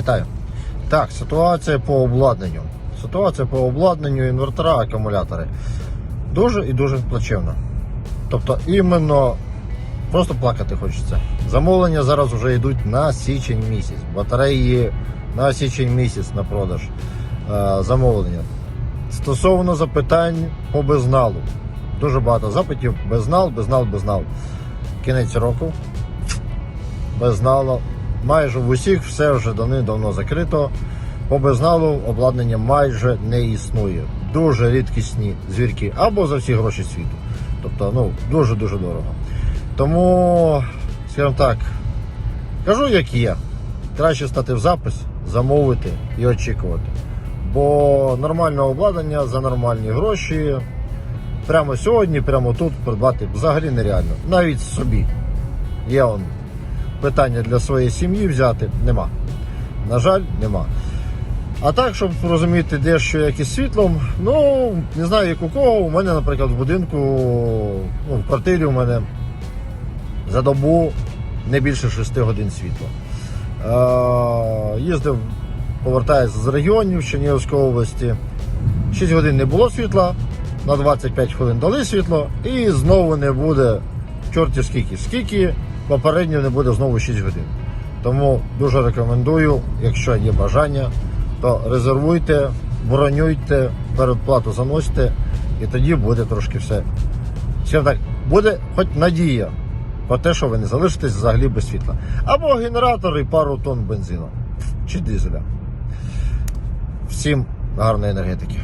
Вітаю. Так, ситуація по обладнанню. Ситуація по обладнанню інвертора, акумулятори. Дуже і дуже плачевна. Тобто, іменно просто плакати хочеться. Замовлення зараз вже йдуть на січень місяць. Батареї на січень місяць на продаж. Е, замовлення. Стосовно запитань по безналу. Дуже багато запитів. Безнал, безнал, безнал. Кінець року. Безнало. Майже в усіх все вже давним-давно закрито. По безналу обладнання майже не існує. Дуже рідкісні звірки або за всі гроші світу. Тобто, ну, дуже-дуже дорого. Тому, скажімо так, кажу, як є. Краще стати в запис, замовити і очікувати. Бо нормальне обладнання за нормальні гроші прямо сьогодні, прямо тут придбати взагалі нереально. Навіть собі. Є он питання для своєї сім'ї взяти, нема. На жаль, нема. А так, щоб розуміти, де що як із світлом, ну не знаю як у кого. У мене, наприклад, в будинку, ну, в квартирі у мене за добу не більше 6 годин світла. Е, їздив, повертаюся з регіонів Чернігівської області. 6 годин не було світла, на 25 хвилин дали світло, і знову не буде чорті скільки. Скільки попередньо не буде знову 6 годин. Тому дуже рекомендую, якщо є бажання, то резервуйте, бронюйте, передплату заносьте, і тоді буде трошки все. Скажімо так, буде хоч надія про те, що ви не залишитесь взагалі без світла. Або генератор і пару тонн бензину чи дизеля. Всім гарної енергетики.